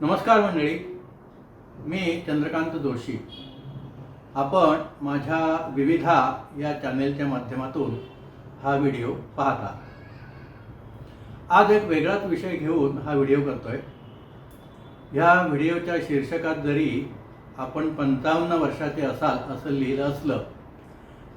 नमस्कार मंडळी. मी चंद्रकांत जोशी. आपण माझ्या विविधा या चॅनेलच्या माध्यमातून हा व्हिडिओ पाहता. आज एक वेगळाच विषय घेऊन हा व्हिडिओ करतोय. ह्या व्हिडिओच्या शीर्षकात जरी आपण पंचावन्न वर्षाचे असाल असं लिहिलं असलं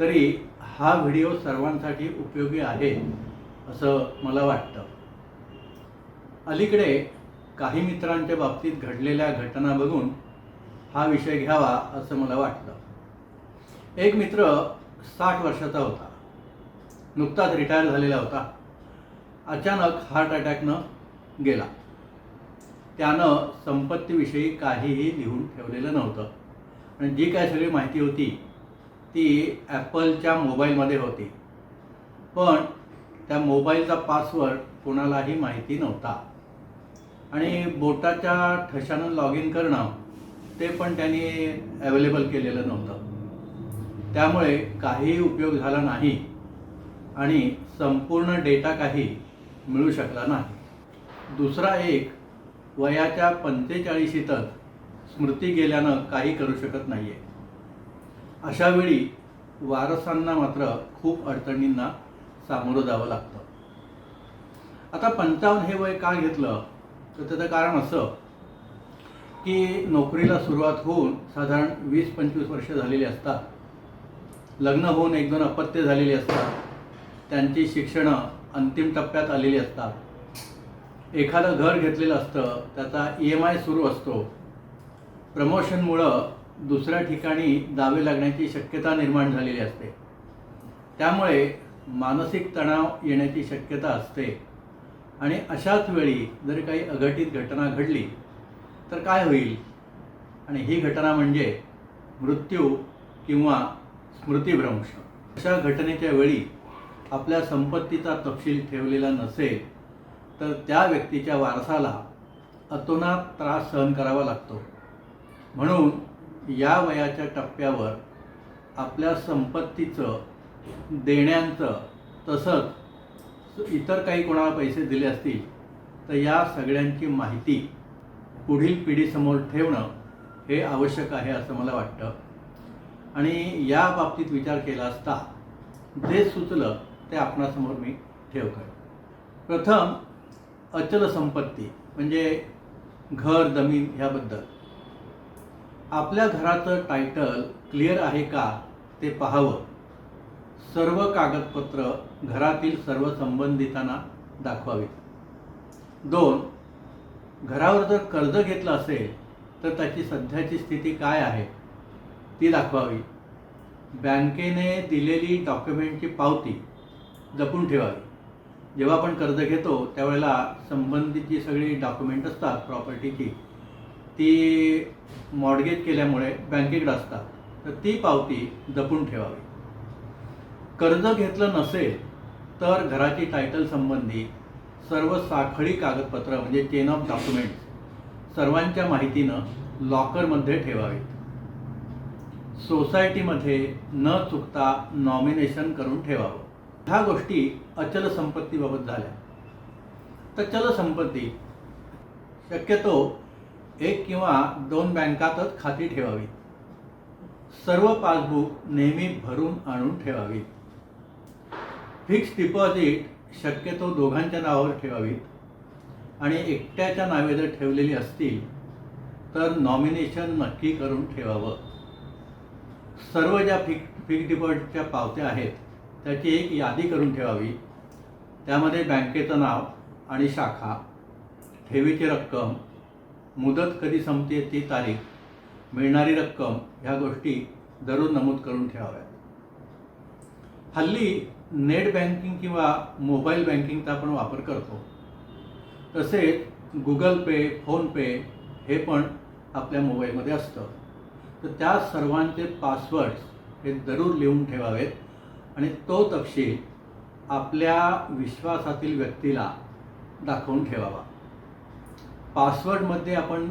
तरी हा व्हिडिओ सर्वांसाठी उपयोगी आहे असं मला वाटतं. अलीकडे काही मित्रांच्या बाबतीत घडलेल्या घटना बघून हा विषय घ्यावा असं मला वाटलं. एक मित्र साठ वर्षाचा होता. नुकताच रिटायर झालेला होता. अचानक हार्ट अटॅकनं गेला. त्यानं संपत्तीविषयी काहीही लिहून ठेवलेलं नव्हतं. आणि जी काय सगळी माहिती होती ती ॲपलच्या मोबाईलमध्ये होती. पण त्या मोबाईलचा पासवर्ड कोणालाही माहिती नव्हता. आणि बोटाच्या ठशानं लॉग इन करणं ते पण त्यांनी अवेलेबल केलेलं नव्हतं. त्यामुळे काहीही उपयोग झाला नाही आणि संपूर्ण डेटा काही मिळू शकला नाही. दुसरा एक वयाच्या पंचेचाळीशीतच स्मृती गेल्यानं काही करू शकत नाही आहे अशावेळी वारसांना मात्र खूप अडचणींना सामोरं जावं लागतं. आता पंचावन्न हे वय का घेतलं? तर त्याचं कारण असं की नोकरीला सुरुवात होऊन साधारण वीस पंचवीस वर्ष झालेली असतात. लग्न होऊन एक दोन अपत्य झालेली असतात. त्यांची शिक्षणं अंतिम टप्प्यात आलेली असतात. एखादं घर घेतलेलं असतं त्याचा ई एम आय सुरू असतो. प्रमोशनमुळं दुसऱ्या ठिकाणी दावे लागण्याची शक्यता निर्माण झालेली असते. त्यामुळे मानसिक तणाव येण्याची शक्यता असते. आणि अशाच वेळी जर काही अघटित घटना घडली तर काय होईल? आणि ही घटना म्हणजे मृत्यू किंवा स्मृतिभ्रंश. अशा घटनेच्या वेळी आपल्या संपत्तीचा तपशील ठेवलेला नसेल तर त्या व्यक्तीच्या वारसाला अतोनात त्रास सहन करावा लागतो. म्हणून या वयाच्या टप्प्यावर आपल्या संपत्तीचं देण्यांचं तसंच इतर काही कोणाला पैसे दिले असतील तर या सगळ्यांची माहिती पुढील पिढीसमोर ठेवणं हे आवश्यक आहे असं मला वाटतं. आणि या बाबतीत विचार केला असता जे सुचलं ते आपणासमोर मी ठेवतो प्रथम अचल संपत्ती म्हणजे घर जमीन ह्याबद्दल. आपल्या घराचं टायटल क्लिअर आहे का ते पाहावं. सर्व कागदपत्र घरातील सर्व संबंधितांना दाखवावीत. दोन घरावर जर कर्ज घेतलं असेल तर त्याची सध्याची स्थिती काय आहे? ती दाखवावी. बँकेने दिलेली डॉक्युमेंटची पावती जपून ठेवावी. जेव्हा आपण कर्ज घेतो त्यावेळेला संबंधितची सगळी डॉक्युमेंट असतात प्रॉपर्टीची. ती मॉडगेज केल्यामुळे बँकेकडे असतात. तर ती पावती जपून ठेवावी. कर्ज घेतलं नसेल तर घराची टायटल संबंधी सर्व साखळी कागदपत्र म्हणजे चेन ऑफ डॉक्युमेंट्स सर्वांच्या माहितीनं लॉकरमध्ये ठेवावीत. सोसायटीमध्ये न चुकता नॉमिनेशन करून ठेवावं. ह्या गोष्टी अचल संपत्तीबाबत झाल्या. तर चल संपत्ती शक्यतो एक किंवा दोन बँकातच खाती ठेवावी सर्व पासबुक नेहमी भरून आणून ठेवावीत. फिक्स डिपॉझिट शक्यतो दोघांच्या नावावर ठेवावीत. आणि एकट्याच्या नावे जर ठेवलेली असतील तर नॉमिनेशन नक्की करून ठेवावं. सर्व ज्या फिक फिक्स डिपॉझिटच्या पावत्या आहेत त्याची एक यादी करून ठेवावी. त्यामध्ये बँकेचं नाव आणि शाखा ठेवीची रक्कम मुदत कधी संपते ती तारीख मिळणारी रक्कम ह्या गोष्टी दररोज नमूद करून ठेवाव्यात. हल्ली नेट बँकिंग किंवा मोबाईल बँकिंगचा आपण वापर करतो. तसेच गुगल पे फोनपे हे पण आपल्या मोबाईलमध्ये असतं. तर त्या सर्वांचे पासवर्ड्स हे जरूर लिहून ठेवावेत आणि तो तपशील आपल्या विश्वासातील व्यक्तीला दाखवून ठेवावा. पासवर्डमध्ये आपण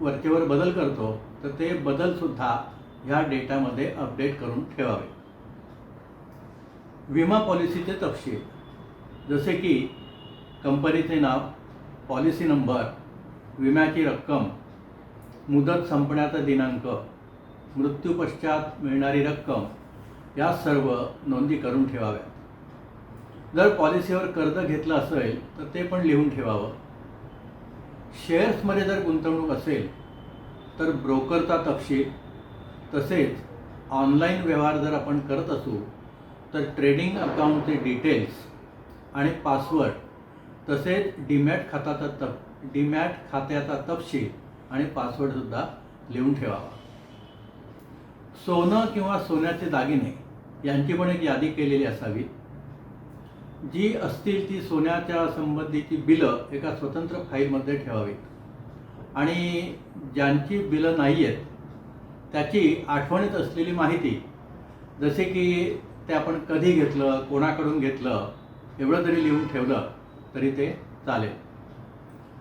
वरचेवर बदल करतो तर ते बदलसुद्धा ह्या डेटामध्ये अपडेट करून ठेवावे. विमा पॉलिसीचे तपशील. जसे की कंपनीचे नाव पॉलिसी नंबर विम्याची रक्कम मुदत संपण्याचा दिनांक मृत्यूपश्चात मिळणारी रक्कम या सर्व नोंदी करून ठेवाव्यात. जर पॉलिसीवर कर्ज घेतलं असेल तर ते पण लिहून ठेवावं. शेअर्समध्ये जर गुंतवणूक असेल तर ब्रोकरचा तपशील. तसेच ऑनलाईन व्यवहार जर आपण करत असू तर ट्रेडिंग अकाउंटचे डिटेल्स आणि पासवर्ड तसेच डीमॅट खात्याचा तप डीमॅट खात्याचा तपशील आणि पासवर्डसुद्धा लिहून ठेवावा. सोनं किंवा सोन्याचे दागिने यांची पण एक यादी केलेली असावी. जी असतील ती सोन्याच्या संबंधीची बिलं एका स्वतंत्र फाईलमध्ये ठेवावीत. आणि ज्यांची बिलं नाही आहेत त्याची आठवणीत असलेली माहिती जसे की ते आपण कधी घेतलं कोणाकडून घेतलं एवढं जरी लिहून ठेवलं तरी ते चालेल.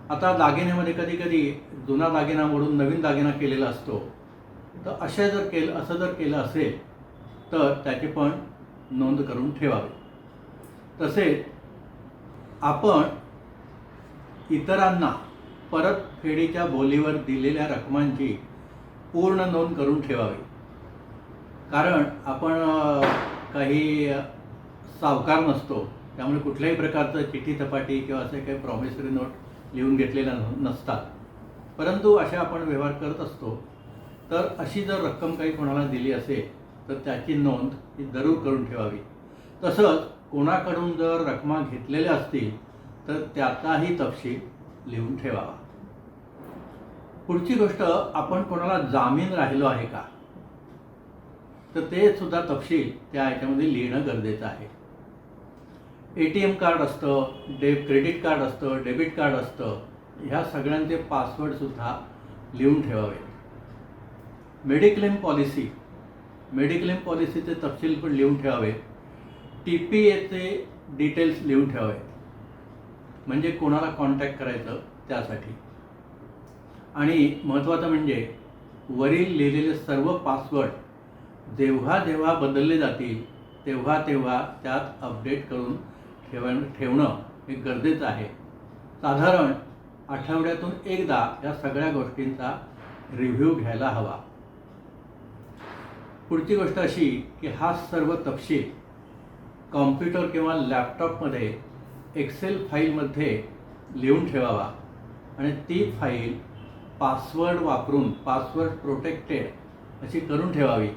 आता दागिन्यामध्ये कधी कधी जुना दागिना मोडून नवीन दागिना केलेला असतो. तर असे जर केलं असं जर केलं असेल तर त्याची पण नोंद करून ठेवावी. तसेच आपण इतरांना परतफेडीच्या बोलीवर दिलेल्या रकमांची पूर्ण नोंद करून ठेवावी. कारण आपण काही सावकार नसतो त्यामुळे कुठल्याही प्रकारचं चिठी चपाटी किंवा असे काही प्रॉमिसरी नोट लिहून घेतलेल्या नसतात. परंतु अशा आपण व्यवहार करत असतो तर अशी जर रक्कम काही कोणाला दिली असेल तर त्याची नोंद ही जरूर करून ठेवावी. तसंच कोणाकडून जर रकमा घेतलेल्या असतील तर त्याचाही तपशील लिहून ठेवावा. पुढची गोष्ट आपण कोणाला जामीन राहिलो आहे का? तर ते सुद्धा तपशील त्या याच्यामध्ये लिहिणं गरजेचं आहे. ए टी एम कार्ड असतं डे क्रेडिट कार्ड असतं डेबिट कार्ड असतं ह्या सगळ्यांचे पासवर्डसुद्धा लिहून ठेवावे मेडिक्लेम पॉलिसी मेडिक्लेम पॉलिसीचे तपशील पण लिहून ठेवावे टी पी एचे डिटेल्स लिहून ठेवावे म्हणजे कोणाला कॉन्टॅक्ट करायचं त्यासाठी. आणि महत्त्वाचं म्हणजे वरील लिहिलेले सर्व पासवर्ड जेव्हा जेव्हा बदलले जातील तेव्हा तेव्हा त्यात अपडेट करून ठेव ठेवणं हे गरजेचं आहे. साधारण आठवड्यातून एकदा या सगळ्या गोष्टींचा रिव्ह्यू घ्यायला हवा. पुढची गोष्ट अशी की हा सर्व तपशील कॉम्प्युटर किंवा लॅपटॉपमध्ये एक्सेल फाईलमध्ये लिहून ठेवावा आणि ती फाईल पासवर्ड वापरून पासवर्ड प्रोटेक्टेड अशी करून ठेवावी.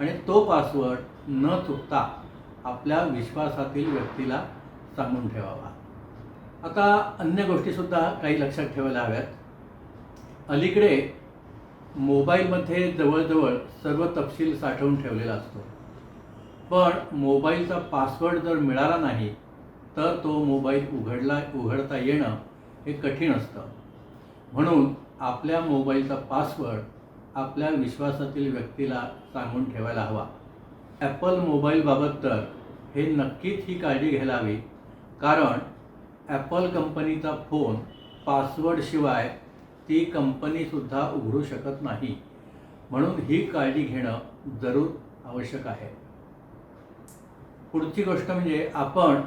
आणि तो पासवर्ड न चुकता आपल्या विश्वासातील व्यक्तीला सांगून ठेवावा. आता अन्य गोष्टीसुद्धा काही लक्षात ठेवायला हव्यात. अलीकडे मोबाईलमध्ये जवळजवळ सर्व तपशील साठवून ठेवलेला असतो. पण मोबाईलचा पासवर्ड जर मिळाला नाही तर तो मोबाईल उघडला उघडता येणं हे कठीण असतं. म्हणून आपल्या मोबाईलचा पासवर्ड आपल्या विश्वासातील व्यक्तीला सांगून ठेवायला हवा. ॲपल मोबाईलबाबत तर हे नक्कीच ही काळजी घ्यायला हवी कारण ॲपल कंपनीचा फोन पासवर्डशिवाय ती कंपनीसुद्धा उघडू शकत नाही. म्हणून ही काळजी घेणं जरूर आवश्यक आहे. पुढची गोष्ट म्हणजे आपण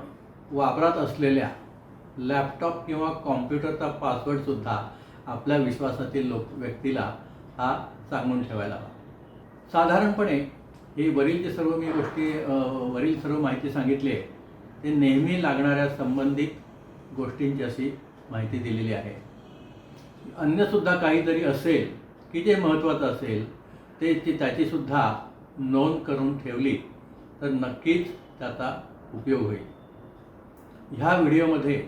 वापरात असलेल्या लॅपटॉप किंवा कॉम्प्युटरचा पासवर्डसुद्धा आपल्या विश्वासातील लोक व्यक्तीला हा सांगून ठेवायला हवा. साधारणपणे हे वरील जे सर्व मी गोष्टी वरील सर्व माहिती सांगितली आहे ते नेहमी लागणाऱ्या संबंधित गोष्टींची अशी माहिती दिलेली आहे. अन्यसुद्धा काहीतरी असेल की जे महत्त्वाचं असेल ते ती त्याचीसुद्धा नोंद करून ठेवली तर नक्कीच त्याचा उपयोग होईल. ह्या व्हिडिओमध्ये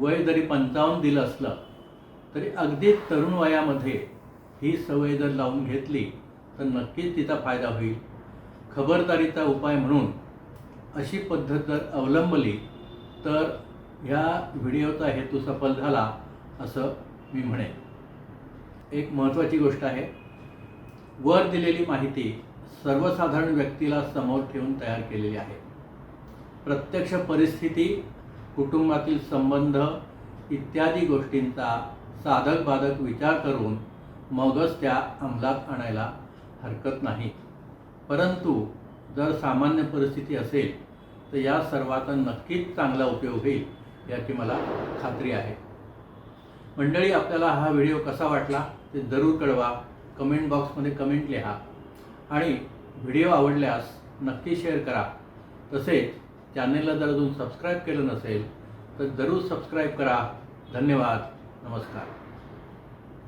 वय जरी पंचावन्न दिलं असलं तरी अगदी तरुण वयामध्ये ही सवय जर लावून घेतली तर नक्कीच तिचा फायदा होईल. खबरदारीचा उपाय म्हणून अशी पद्धत जर अवलंबली तर ह्या व्हिडिओचा हेतू सफल झाला असं मी म्हणेन. एक महत्त्वाची गोष्ट आहे वर दिलेली माहिती सर्वसाधारण व्यक्तीला समोर ठेवून तयार केलेली आहे. प्रत्यक्ष परिस्थिती कुटुंबातील संबंध इत्यादी गोष्टींचा साधक बाधक विचार करून मगच त्या अंमलात आणायला हरकत नाही. परंतु जर सामान्य परिस्थिती असेल तर या सर्वाचा नक्कीच चांगला उपयोग होईल याची मला खात्री आहे. मंडळी आपल्याला हा व्हिडिओ कसा वाटला ते जरूर कळवा. कमेंट बॉक्समध्ये कमेंट लिहा. आणि व्हिडिओ आवडल्यास नक्की शेअर करा. तसेच चॅनेलला जर अजून सबस्क्राईब केलं नसेल तर जरूर सबस्क्राईब करा. धन्यवाद. नमस्कार.